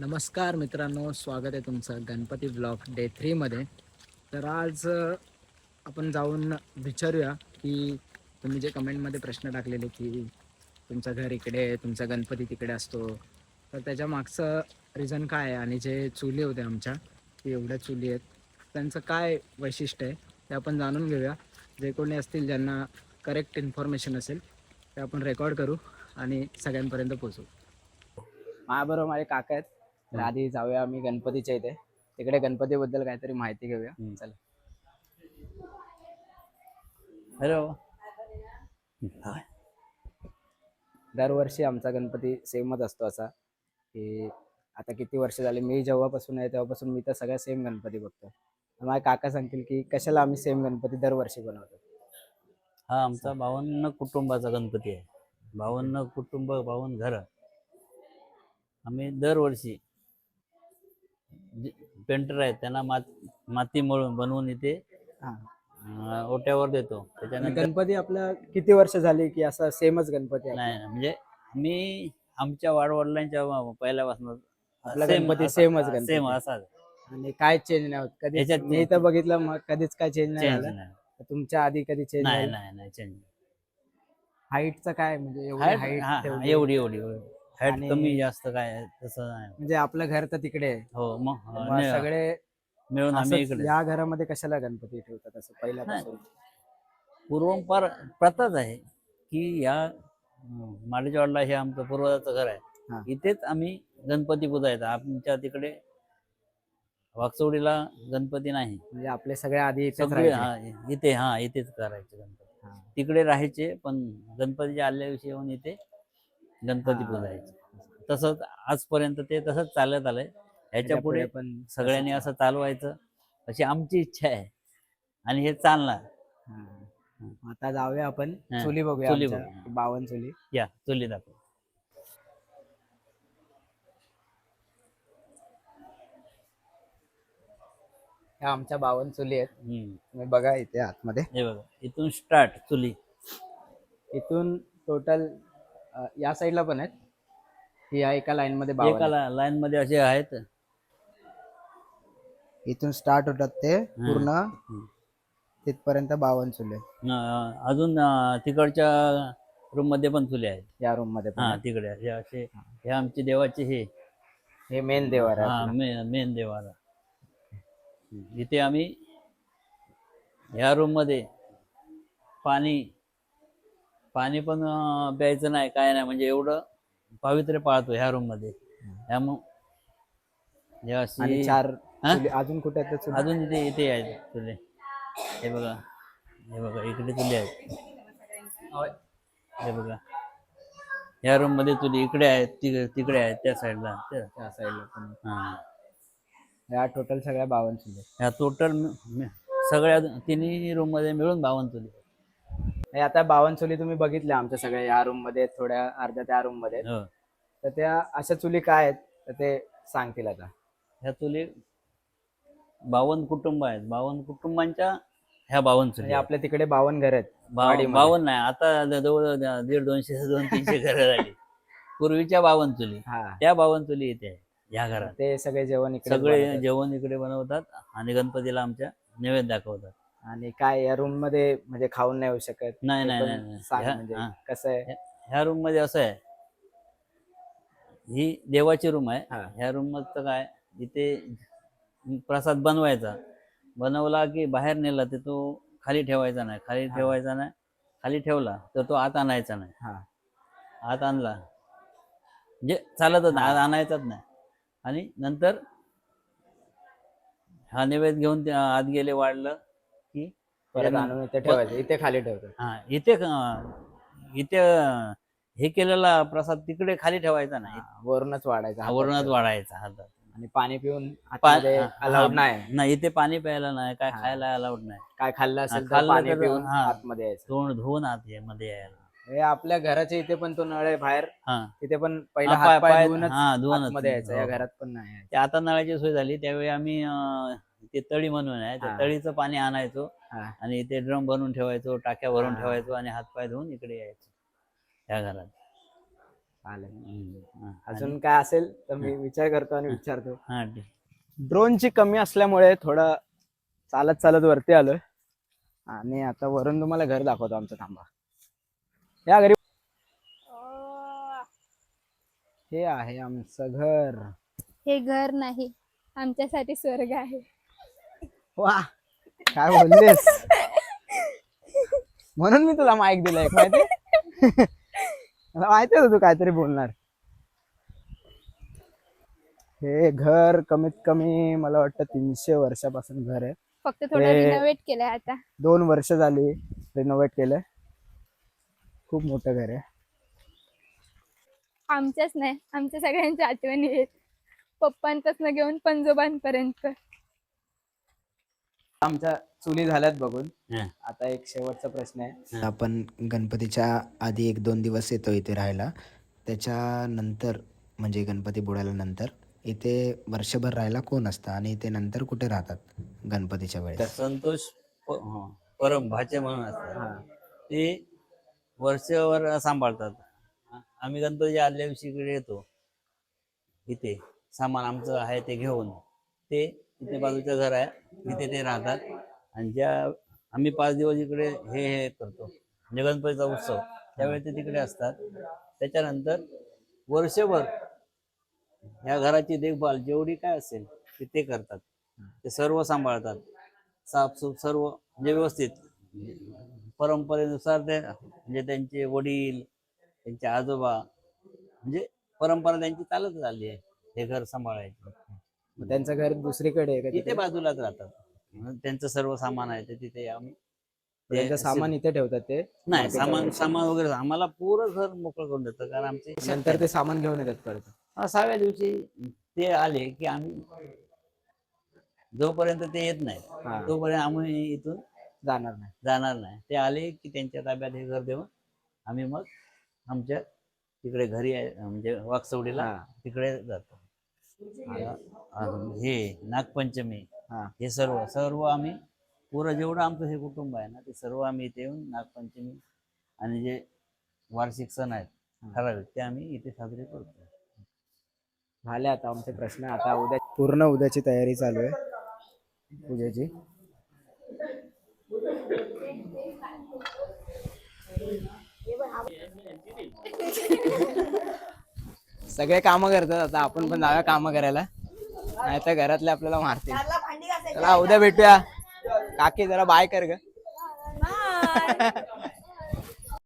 नमस्कार मित्रांनो स्वागत आहे तुमचं गणपती ब्लॉग डे थ्रीमध्ये तर आज आपण जाऊन विचारूया की तुम्ही जे कमेंटमध्ये प्रश्न टाकलेले की तुमचं घर इकडे आहे, तुमचा गणपती तिकडे असतो. तर त्याच्या मागचं रिझन काय आहे आणि जे चुली होते आमच्या की एवढ्या चुली आहेत. त्यांचं काय वैशिष्ट्य आहे ते आपण जाणून घेऊया. जे कोणी असतील ज्यांना करेक्ट इन्फॉर्मेशन असेल ते आपण रेकॉर्ड करू आणि सगळ्यांपर्यंत पोचू माझ्याबरोबर माझे काका आहेत. तर आधी जाऊया आम्ही गणपतीच्या इथे. तिकडे गणपतीबद्दल काहीतरी माहिती घेऊया. चला. हॅलो. दरवर्षी आमचा गणपती सेमच असतो असा की आता किती वर्ष झाली मी जेव्हापासून आहे तेव्हापासून मी तर सगळ्या सेम गणपती बघतो. माझे काका सांगतील की कशाला आम्ही सेम गणपती दरवर्षी बनवतो. हा आमचा बावन्न कुटुंबाचा गणपती आहे. बावन्न कुटुंब बावन्न घर. आम्ही दरवर्षी पेंटर आहेत त्यांना मात माती मळून बनवून इथे हा. अं, ओट्यावर देतो. आणि त्याच्यानंतर गणपती आपला किती वर्ष झाली की असा सेमच गणपती आहे? नाही म्हणजे मी आमच्या वाडवडिलांच्या पहिल्यापासून आपला गणपती सेमच गणपती. सेम असाच. आणि काय चेंज नाही होत? कधी याच्यात मी तर बघितलं मग कधीच काय चेंज नाही चेंज झालं. नाही. तर तुमच्या आधी कधी चेंज नाही नाही नाही चेंज हाईटचं काय? म्हणजे एवढी हाईट ठेवली. एवढी एवढी. हाईट आणि- कमी जास्त काय तसं नाही. म्हणजे आपलं घर तर तिकडे आहे. हो मग मग नाही, सगळे मिळून आम्ही असंच इकडे. या घरामध्ये कशाला गणपती ठेवतात असं पहिल्यापासून? पूर्वंपार प्रथाच आहे की या अं, माडीच्या वाडला हे आमचं पूर्वजाचं घर हा. आहे इथेच आम्ही गणपती पुजायचा. आमच्या तिकडे वाकचौडीला गणपती नाही. म्हणजे आपले सगळे आधी इथेच सगळे राहायचे. हा इथे हा इथेच करायचे गणपती. हा. तिकडे राहायचे पण गणपतीच्या आल्याविषयी येऊन इथे गणपती. पुजायचे तसंच आजपर्यंत ते तसंच चालत आलंय ह्याच्या पुढे पण सगळ्यांनी असं चालवायचं अशी आमची इच्छा आहे आणि हे चालणार. आता जाऊया आपण हा. चुली बघूया चुली आमच्या. बघूया. बावन चुली या चुली दाखव ह्या आमच्या बावन चुली आहेत हम्म. तुम्ही बघा इथे आतमध्ये हे बघा इथून स्टार्ट चुली इथून टोटल या साईडला पण आहेत. ही या एका लाईन मध्ये बावन एका लाईन मध्ये असे आहेत. इथून स्टार्ट होतात ते पूर्ण. तिथपर्यंत बावन चुले अं, अजून अं, तिकडच्या रूममध्ये पण चुले आहेत. या रूममध्ये पण हा आहेत. तिकडे हे असे हे. आमचे देवाचे हे. हे मेन देवार आहे हा आपलं. मेन मेन देवाला इथे आम्ही ह्या रूममध्ये पाणी पाणी पण प्यायचं नाही काय नाही म्हणजे एवढं पावित्र्य पाळतो ह्या रूममध्ये. त्यामुळं आणि अशी चार हा? चुली अजून कुठे आहेत त्या चुली? अजून इथे इथे आहेत चुले. हे बघा हे बघा इकडे चुले आहेत. हे बघा. या रूममध्ये चुली इकडे आहेत तिकडे आहेत त्या साईडला त्या साईडला पण. हा. या टोटल सगळ्या बावन चुली. ह्या टोटल सगळ्या तिन्ही रूममध्ये मिळून बावन्न चुली. हे आता बावन चुली तुम्ही बघितल्या आमच्या सगळ्या या रूममध्ये थोड्या अर्ध्या त्या रूममध्ये. हो. तर त्या अशा चुली काय आहेत? तर ते सांगतील आता. ह्या चुली बावन्न कुटुंब आहेत. बावन्न कुटुंबांच्या ह्या बावन्न चुली म्हणजे आहेत. आपल्या तिकडे बावन घर आहेत. बाव- वाडीमध्ये. बावन्न नाही आता ज- जवळ ज- दीड दोनशे दोन तीनशे घरं झाली पूर्वीच्या बावन्न चुली हा. त्या बावन्न चुली इथे आहेत ह्या घरात. ते सगळे जेवण इकडे सगळे जेवण इकडे बनवतात आणि गणपतीला आमच्या नैवेद्य दाखवतात. आणि काय या रूममध्ये म्हणजे खाऊन नाही येऊ शकत? नाही नाही नाही नाही. सांग ह्या- म्हणजे हा. कसं आहे? ह्या रूममध्ये असं आहे. ही देवाची रूम आहे. हा. ह्या रूममध्ये काय इथे प्रसाद बनवायचा. बनवला की बाहेर नेला तर तो खाली ठेवायचा नाही. खाली हा. ठेवायचा नाही. खाली ठेवला तर तो आत आणायचा नाही. हा. आत आणला. म्हणजे चालतच नाही. आत आणायचाच नाही. आणि नंतर हा नैवेद्य घेऊन ते आत गेले वाढलं. की परत आणून इथे ठेवायचं इथे खाली ठेवतात हा इथे इथे हे केलेला प्रसाद तिकडे खाली ठेवायचा नाही हा, वरूनच वाढायचा वरूनच. वाढायचा हातात आणि पाणी पिऊन पा- हा, अलाउड. नाही नाही इथे पाणी प्यायला नाही काय हा. खायला अलाउड नाही काय खाल्लं असेल तर खाल्लं पाणी तर- पिऊन हा. आतमध्ये यायचं तोंड धुवून आत ये- मध्ये यायला हे आपल्या घराच्या इथे पण तो नळ आहे बाहेर हा तिथे पण पहिला हा, पाय- हात पाय पाय- धुवूनच हा, धुवूनच. आतमध्ये यायचं या हो. घरात पण नाही यायचं. ते आता नळाची सोय झाली त्यावेळी आम्ही अं, ते तळी म्हणून आहे त्या हा. तळीचं पाणी आणायचो हा. आणि ते ड्रम भरून ठेवायचो टाक्या भरून हा. ठेवायचो आणि हातपाय धुवून इकडे यायचो त्या घरात. चालेल. हम्म, हा. अजून काय असेल तर मी विचार करतो आणि विचारतो. हा ठीक. ड्रोनची कमी असल्यामुळे थोडं चालत चालत वरती आलोय. आणि आता वरून तुम्हाला घर दाखवतो आमचं थांबा. या घरी. हे आहे आमचं घर. हे घर नाही आमच्यासाठी स्वर्ग आहे. वा काय बोललेस? म्हणून मी तुला माईक दिलाय माहिती? मला माहिती होतं तू काहीतरी बोलणार. हे घर कमीत कमी मला वाटतं तीनशे वर्षापासून घर आहे. फक्त थोडं रिनोव्हेट केलंय आता. दोन वर्ष झाली रिनोव्हेट केलंय. खूप मोठं घर आहे. आमच्याच नाही आमच्या सगळ्यांच्या आठवणी आहेत. पप्पांपासून घेऊन पंजोबांपर्यंत आमच्या चुली झाल्यात बघून. हा. आता एक शेवटचा प्रश्न आहे. आपण गणपतीच्या आधी एक दोन दिवस येतो इथे राहायला. त्याच्यानंतर म्हणजे गणपती बुडाल्यानंतर इथे वर्षभर राहायला कोण असतं? आणि इथे नंतर कुठे राहतात गणपतीच्या वेळेस? संतोष प- हा, परम भाचे म्हणून असतात. हा. ते वर्षभर सांभाळतात. आ- आम्ही गणपतीच्या आदल्या दिवशी इकडे येतो. इथे सामान आमचं आहे ते घेऊन. ते तिथे बाजूचं घर आहे. तिथे ते राहतात. आणि ज्या आम्ही पाच दिवस इकडे हे हे करतो. म्हणजे गणपतीचा उत्सव. त्यावेळी ते तिकडे असतात. त्याच्यानंतर वर्षभर या घराची देखभाल जेवढी काय असेल ते ते करतात. ते सर्व सांभाळतात. साफसूफ सर्व म्हणजे व्यवस्थित. परंपरेनुसार ते म्हणजे त्यांचे वडील त्यांचे आजोबा म्हणजे परंपरा त्यांची चालत आली आहे. हे घर सांभाळायचं. मग त्यांचं घर दुसरीकडे आहे का इथे तिथे? बाजूलाच राहतात. त्यांचं सर्व सामान आहे ते तिथे आम्ही त्यांचं सामान इथे ठेवतात ते? नाही सामान सामान वगैरे आम्हाला पुरं घर मोकळं करून देतं कारण आमचे नंतर ते सामान घेऊन येतात परत? हा, सहाव्या दिवशी ते आले की आम्ही जोपर्यंत ते येत नाही हा. तोपर्यंत आम्ही इथून जाणार नाही. जाणार नाही. ते आले की त्यांच्या ताब्यात हे घर देऊन आम्ही मग आमच्या तिकडे घरी आहे, म्हणजे वाकसवडीला हा. तिकडे जातो. हे नागपंचमी. हा. हे सर्व सर्व आम्ही पुरं जेवढं आमचं हे कुटुंब आहे ना ते सर्व आम्ही इथे येऊन नागपंचमी आणि जे वार्षिक सण आहेत ठराविक ते आम्ही इथे साजरे करतो. झाले आता आमचे प्रश्न. आता उद्या पूर्ण उद्याची तयारी चालू आहे. पूजेची. सगळे कामं करतात आता आपण पण जाऊया कामं करायला. नाही तर घरातले आपल्याला मारतील. चला उद्या भेटूया. काकी जरा बाय कर ग.